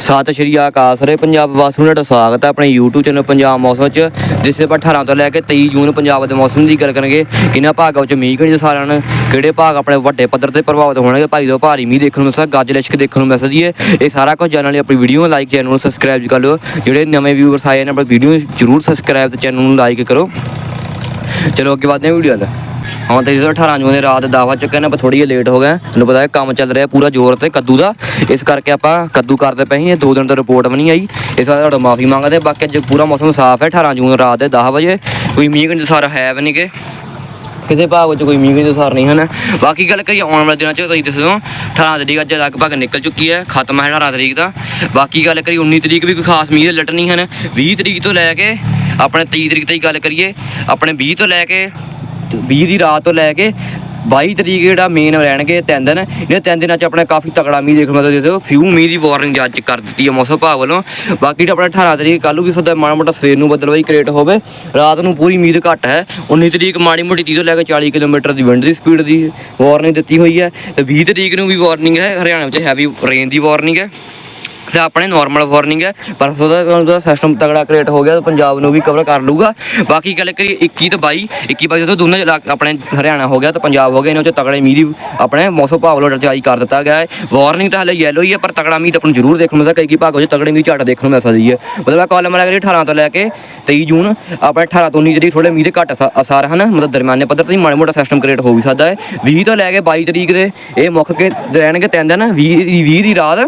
ਸਤਿ ਸ਼੍ਰੀ ਅਕਾਲ ਸਾਰੇ ਪੰਜਾਬ ਵਾਸੀਆਂ ਨੂੰ ਤੁਹਾਡਾ ਸਵਾਗਤ ਹੈ ਆਪਣੇ YouTube ਚੈਨਲ ਪੰਜਾਬ ਮੌਸਮ ਚ ਜਿਸ ਤੇ 18 ਤੋਂ ਲੈ ਕੇ 23 ਜੂਨ ਪੰਜਾਬ ਦੇ ਮੌਸਮ ਦੀ ਗੱਲ ਕਰਾਂਗੇ। ਕਿਹਨਾਂ ਭਾਗਾਂ ਵਿੱਚ ਮੀਂਹ ਕਿਹੜੇ ਸਾਰਿਆਂ ਨੂੰ ਕਿਹੜੇ ਭਾਗ ਆਪਣੇ ਵੱਡੇ ਪੱਧਰ ਤੇ ਪ੍ਰਭਾਵਿਤ ਹੋਣਗੇ? ਭਾਈ ਤੋਂ ਭਾਰੀ ਮੀਂਹ ਦੇਖਣ ਨੂੰ ਮਿਲ ਸਕਦਾ ਗੱਜ ਲਿਸ਼ਕ ਦੇਖਣ ਨੂੰ ਮਿਲ ਸਕਦੀ ਹੈ। ਇਹ ਸਾਰਾ ਕੁਝ ਜਾਣਨ ਲਈ ਆਪਣੀ ਵੀਡੀਓ ਨੂੰ ਲਾਈਕ ਚੈਨਲ ਨੂੰ ਸਬਸਕ੍ਰਾਈਬ ਕਰ ਲਿਓ। ਜਿਹੜੇ ਨਵੇਂ ਵਿਊਅਰਸ ਆਏ ਨੇ, ਆਪਣੀ ਵੀਡੀਓ ਨੂੰ ਜਰੂਰ ਸਬਸਕ੍ਰਾਈਬ ਤੇ ਚੈਨਲ ਨੂੰ ਲਾਈਕ ਕਰੋ। ਚਲੋ ਅੱਗੇ ਵਧਦੇ ਹਾਂ ਵੀਡੀਓ ਵੱਲ। ਹਾਂ, ਤੇ ਜਦੋਂ 18 ਜੂਨ ਦੀ ਰਾਤ ਦਾਵਾ ਚੱਕੇ ਨੇ, ਆਪਾਂ ਥੋੜੀ ਜਿਹੀ ਲੇਟ ਹੋ ਗਏ। ਤੁਹਾਨੂੰ ਪਤਾ ਹੈ ਕੰਮ ਚੱਲ ਰਿਹਾ ਪੂਰਾ ਜ਼ੋਰ ਤੇ ਕੱਦੂ ਦਾ। ਇਸ ਕਰਕੇ ਆਪਾਂ ਕੱਦੂ ਕਰਦੇ ਪਏ ਸੀ, ਇਹ ਦੋ ਦਿਨ ਤੋਂ ਰਿਪੋਰਟ ਵੀ ਨਹੀਂ ਆਈ। ਇਸ ਵਾਰ ਤੁਹਾਡਾ ਮਾਫੀ ਮੰਗਦੇ ਬਾਕੀ ਅੱਜ ਪੂਰਾ ਮੌਸਮ ਸਾਫ਼ ਹੈ 18 ਜੂਨ ਰਾਤ ਦੇ 10 ਵਜੇ। ਕੋਈ ਮੀਂਹ ਕੰਜ ਸਾਰਾ ਹੈ ਵੀ ਨਹੀਂ ਕਿ ਕਿਸੇ ਭਾਗ ਵਿੱਚ ਕੋਈ ਮੀਂਹ ਕੰਜ ਸਾਰ ਨਹੀਂ, ਹਨ? ਬਾਕੀ ਗੱਲ ਕਰੀਏ, ਆਉਣ ਵਾਲੇ ਦਿਨਾਂ ਚ ਤੁਸੀਂ ਦੱਸੋ 18 ਤਰੀਕ ਅੱਜ ਲਗਭਗ ਨਿਕਲ ਚੁੱਕੀ ਹੈ, ਖਤਮ ਹੈ 18 ਤਰੀਕ ਦਾ। ਬਾਕੀ ਗੱਲ ਕਰੀ 19 ਤਰੀਕ ਵੀ ਕੋਈ ਖਾਸ ਮੀਂਹ ਦੇ ਲੱਟ ਨਹੀਂ ਹਨ? 20 ਤਰੀਕ ਤੋਂ ਲੈ ਕੇ, ਆਪਣੇ 23 ਤਰੀਕ ਤੱਕ ਗੱਲ ਕਰੀਏ, ਆਪਣੇ 20 ਤੋਂ ਲੈ ਕੇ 20 ਦੀ ਰਾਤ ਤੋਂ ਲੈ ਕੇ 22 ਤਰੀਕ ਜਿਹੜਾ ਮੇਨ ਰਹਿਣਗੇ ਤਿੰਨ ਦਿਨ। ਇਹਨਾਂ ਤਿੰਨ ਦਿਨਾਂ ਚ ਆਪਣਾ ਕਾਫੀ ਤਕੜਾ ਮੀਂਹ ਦੇਖਣ ਨੂੰ ਮਿਲਦਾ ਦੇਖੋ ਫਿਊ ਮੀਂਹ ਦੀ ਵਾਰਨਿੰਗ ਅੱਜ ਕਰ ਦਿੱਤੀ ਹੈ ਮੌਸਮ ਵਿਭਾਗ ਵੱਲੋਂ। ਬਾਕੀ ਤਾਂ ਆਪਣਾ 18 ਤਰੀਕ, ਕੱਲ੍ਹ ਨੂੰ ਵੀ ਸਦਾ ਮਾੜਾ ਮੋਟਾ ਸਵੇਰ ਨੂੰ ਬੱਦਲਵਾਈ ਕ੍ਰੀਏਟ ਹੋਵੇ। ਰਾਤ ਨੂੰ ਪੂਰੀ ਮੀਂਹ ਘੱਟ ਹੈ। 19 ਤਰੀਕ ਮਾੜੀ ਮੋਟੀ 30 ਤੋਂ ਲੈ ਕੇ 40 ਕਿਲੋਮੀਟਰ ਦੀ ਵਿੰਡ ਦੀ ਸਪੀਡ ਦੀ ਵਾਰਨਿੰਗ ਦਿੱਤੀ ਹੋਈ ਹੈ। ਤੇ 20 ਤਰੀਕ ਨੂੰ ਵੀ ਵਾਰਨਿੰਗ ਹੈ। ਹਰਿਆਣਾ ਵਿੱਚ ਹੈਵੀ ਰੇਨ ਦੀ ਵਾਰਨਿੰਗ ਹੈ। ਤੇ ਆਪਣੇ ਨਾਰਮਲ ਵਾਰਨਿੰਗ ਹੈ, ਪਰ ਉਹਦਾ ਉਹਦਾ ਸਿਸਟਮ ਤਗੜਾ ਕ੍ਰੀਏਟ ਹੋ ਗਿਆ, ਤਾਂ ਪੰਜਾਬ ਨੂੰ ਵੀ ਕਵਰ ਕਰ ਲੂਗਾ ਬਾਕੀ ਗੱਲ ਕਰੀਏ 21 ਤੇ 22 21 22 ਤੋਂ ਦੋਨੇ ਇਲਾਕ- ਆਪਣੇ ਹਰਿਆਣਾ ਹੋ ਗਿਆ, ਤਾਂ ਪੰਜਾਬ ਹੋ ਗਿਆ ਇਹਨਾਂ ਵਿੱਚ ਤਗੜੇ ਮੀਂਹ ਦੀ ਆਪਣੇ ਮੌਸਮ ਭਾਵ ਵੱਲੋਂ ਜਾਰੀ ਕਰ ਦਿੱਤਾ ਗਿਆ ਹੈ। ਵਾਰਨਿੰਗ ਤਾਂ ਹਲੇ ਯੈਲੋ ਹੀ ਹੈ, ਪਰ ਤਗੜਾ ਮੀਂਹ ਤਾਂ ਆਪਾਂ ਨੂੰ ਜ਼ਰੂਰ ਦੇਖਣ ਨੂੰ ਮਿਲਦਾ, ਕਈ ਕਈ ਭਾਗਾਂ ਵਿੱਚ ਤਗੜੇ ਮੀਂਹ ਝਾਟ ਦੇਖਣ ਨੂੰ ਮਿਲ ਸਕਦੀ ਹੈ। ਮਤਲਬ ਕਾਲਮ ਵਾਲਾ ਕਰੀ 18 ਤੋਂ ਲੈ ਕੇ 23 ਜੂਨ, ਆਪਣੇ 18 ਤੋਂ 19 ਜਿਹੜੀ ਥੋੜੇ ਮੀਂਹ ਦੇ ਘੱਟ ਅਸਾ- ਅਸਾਰ ਹਨ, ਮਤਲਬ ਦਰਮਿਆਨੇ ਪੱਧਰ ਤੇ ਮਾੜਾ ਮੋਟਾ ਸਿਸਟਮ ਕ੍ਰੀਏਟ ਹੋ ਵੀ ਸਕਦਾ ਹੈ। 20 ਤੋਂ ਲੈ ਕੇ 22 ਤਰੀਕ ਦੇ ਇਹ ਮੁੱਖ ਕੇ ਰਹਿਣਗੇ ਤਿੰਨ ਦਿਨ 20 ਦੀ 20 ਦੀ ਰਾਤ।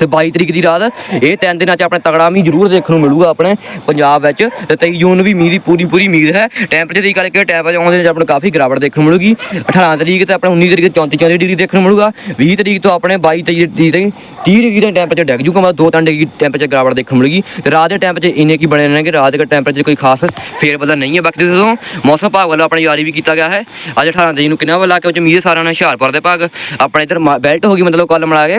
ਤੇ 22 ਤਰੀਕ ਦੀ ਰਾਤ ਇਹ ਤਿੰਨ ਦਿਨਾਂ ਚ ਆਪਣੇ ਤਗੜਾ ਮੀਂਹ ਜ਼ਰੂਰ ਦੇਖਣ ਨੂੰ ਮਿਲੂਗਾ ਆਪਣੇ ਪੰਜਾਬ ਵਿੱਚ ਤੇ 23 ਜੂਨ ਨੂੰ ਵੀ ਮੀਂਹ ਦੀ ਪੂਰੀ ਪੂਰੀ ਉਮੀਦ ਹੈ। ਟੈਂਪਰੇਚਰ ਦੀ ਗੱਲ ਕਰੀਏ ਟੈਂਪਰੇਚਰ ਆਉਂਦੇ ਨੇ ਆਪਣੇ ਕਾਫੀ ਗਿਰਾਵਟ ਦੇਖਣ ਨੂੰ ਮਿਲੂਗੀ। 18 ਤਰੀਕ ਤੇ ਆਪਣੇ 19 ਤਰੀਕ 34 34 ਡਿਗਰੀ ਦੇਖਣ ਨੂੰ ਮਿਲੂਗਾ। 20 ਤਰੀਕ ਤੋਂ ਆਪਣੇ 22 ਤਰੀਕ ਦੀ 30 ਡਿਗਰੀ ਦਾ ਟੈਂਪਰੇਚਰ ਡਿੱਗ ਜੂਗਾ, ਮਤਲਬ ਦੋ ਤਿੰਨ ਡਿਗਰੀ ਟੈਂਪਰੇਚਰ ਗਿਰਾਵਟ ਦੇਖਣ ਨੂੰ ਮਿਲੂਗੀ। ਤੇ ਰਾਤ ਦੇ ਟੈਂਪਰੇਚਰ ਇੰਨੇ ਕੀ ਬਣੇ ਰਹਿਣਗੇ? ਰਾਤ ਦੇ ਟੈਂਪਰੇਚਰ ਕੋਈ ਖਾਸ ਫੇਰ ਬਦਲ ਨਹੀਂ ਹੈ। ਬਾਕੀ ਤੁਸੀਂ ਦੱਸੋ ਮੌਸਮ ਵਿਭਾਗ ਵੱਲੋਂ ਆਪਣੀ ਯਾਰੀ ਵੀ ਕੀਤਾ ਗਿਆ ਹੈ, ਅੱਜ 18 ਤਰੀਕ ਨੂੰ ਕਿੰਨਾ ਵਾਲਾ ਕੇ ਵਿੱਚ ਮੀਂਹ ਸਾਰਿਆਂ ਨੇ ਹੁਸ਼ਿਆਰਪੁਰ ਦੇ ਭਾਗ ਆਪਣੇ ਇਧਰ ਬੈਲਟ ਹੋ ਗਈ ਮਤਲਬ ਕੱਲ ਮਿਲਾ ਕੇ।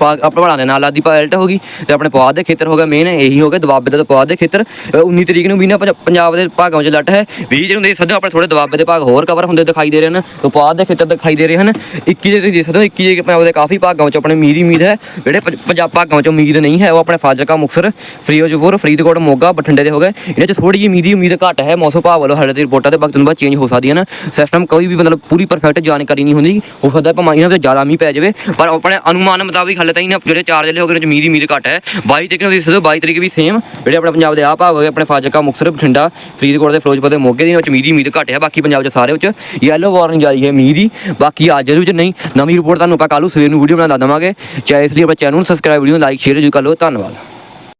ਪਾਕ ਦੇ ਨਾਲ ਆਦੀ ਪਾਇਲਟ ਹੋ ਗਈ ਤੇ ਆਪਣੇ ਪਵਾਦ ਦੇ ਖੇਤਰ ਹੋ ਗਿਆ ਮੇਨ ਇਹੀ ਹੋ ਗਿਆ ਦਬਾਬੇ ਦਾ ਪਵਾਦ ਦੇ ਖੇਤਰ। ਅ, 19 ਤਰੀਕ ਨੂੰ ਵੀ ਨਾ ਪੰਜਾਬ ਦੇ ਭਾਗਾਂ ਵਿੱਚ ਲੱਟ ਹੈ। 20 ਤਰੀਕ ਨੂੰ ਦੇ ਸਕਦੇ ਹੋ ਆਪਣੇ ਥੋੜੇ ਦਬਾਬੇ ਦੇ ਭਾਗ ਹੋਰ ਕਵਰ ਹੁੰਦੇ ਦਿਖਾਈ ਦੇ ਰਹੇ ਹਨ। ਤੇ ਪਵਾਦ ਦੇ ਖੇਤਰ ਦਿਖਾਈ ਦੇ ਰਹੇ ਹਨ। 21 ਦੇ ਤੁਸੀਂ ਦੇਖ ਸਕਦੇ ਹੋ 21 ਦੇ ਪੰਜਾਬ ਦੇ ਕਾਫੀ ਭਾਗਾਂ ਵਿੱਚ ਆਪਣੇ ਮੀਰੀ ਉਮੀਦ ਹੈ। ਜਿਹੜੇ ਪੰਜ- ਪੰਜਾਬ ਭਾਗਾਂ ਵਿੱਚ ਉਮੀਦ ਨਹੀਂ ਹੈ ਉਹ ਆਪਣੇ ਫਾਜ਼ਿਲਕਾ ਮੁਕਸਰ ਫਰੀਦਕੋਟ ਫਰੀਦਕੋਟ ਮੋਗਾ ਬਠਿੰਡੇ ਦੇ ਹੋ ਗਏ। ਇਹਨਾਂ 'ਚ ਥੋੜੀ ਜਿਹੀ ਮੀਰੀ ਉਮੀਦ ਘੱਟ ਹੈ। ਮੌਸਮ ਭਾਗ ਵੱਲੋਂ ਹਾਲੇ ਰਿਪੋਰਟਾਂ ਦੇ ਵਕਤ ਨੂੰ ਬਾਅਦ ਚੇਂਜ ਹੋ ਸਕਦੀਆਂ ਹਨ। ਸਿਸਟਮ ਕੋਈ ਵੀ ਮਤਲਬ ਪੂਰੀ ਪਰਫੈਕਟ ਜਾਣਕਾਰੀ ਨਹੀਂ ਹੁੰਦੀ। ਹੋ ਸਕਦਾ ਭਾਵੇਂ ਇਹਨਾਂ ਤੇ ਜ਼ਿਆਦਾ ਮੀਂਹ ਪੈ ਜਾਵੇ। ਪਰ ਆਪਣੇ ਅਨੁਮਾਨ ਮੁਤਾਬਿਕ ਹਾਲੇ ਤਾਂ ਇਹਨਾਂ ਜਿਹੜੇ ਚਾਰ ਜ਼ਿਲ੍ਹੇ ਹੋ ਗਏ ਨੇ ਮੀਂਹ ਦੀ ਉਮੀਦ ਘੱਟ ਹੈ। 22 ਤਰੀਕ ਨੂੰ ਤੁਸੀਂ 22 ਤਰੀਕ ਵੀ ਸੇਮ ਜਿਹੜੇ ਆਪਣੇ ਪੰਜਾਬ ਦੇ ਆ ਭਾਗ ਹੋ ਗਏ, ਆਪਣੇ ਫਾਜ਼ਿਲਕਾ, ਮੁਕਤਸਰ, ਬਠਿੰਡਾ, ਫਰੀਦਕੋਟ ਦੇ ਫਿਰੋਜ਼ਪੁਰ ਦੇ ਮੋਗੇ ਦੇ ਵਿੱਚ ਮੀਂਹ ਦੀ ਉਮੀਦ ਘੱਟ ਹੈ। ਬਾਕੀ ਪੰਜਾਬ ਦੇ ਸਾਰੇ ਵਿੱਚ ਯੈਲੋ ਵਾਰਨਿੰਗ ਜਾਰੀ ਹੈ ਮੀਂਹ ਦੀ। ਬਾਕੀ ਅੱਜ ਦੇ ਵਿੱਚ ਨਹੀਂ, ਨਵੀਂ ਰਿਪੋਰਟ ਤੁਹਾਨੂੰ ਆਪਾਂ ਕੱਲ੍ਹ ਨੂੰ ਸਵੇਰ ਨੂੰ ਵੀਡੀਓ ਬਣਾ ਦਵਾਂਗੇ। ਚਾਹੇ ਇਸ ਲਈ ਆਪਣੇ ਚੈਨਲ ਨੂੰ ਸਬਸਕ੍ਰਾਈਬ ਵੀਡੀਓ ਲਾਈਕ ਸ਼ੇਅਰ ਜ਼ਰੂਰ ਕਰ ਲਓ। ਧੰਨਵਾਦ।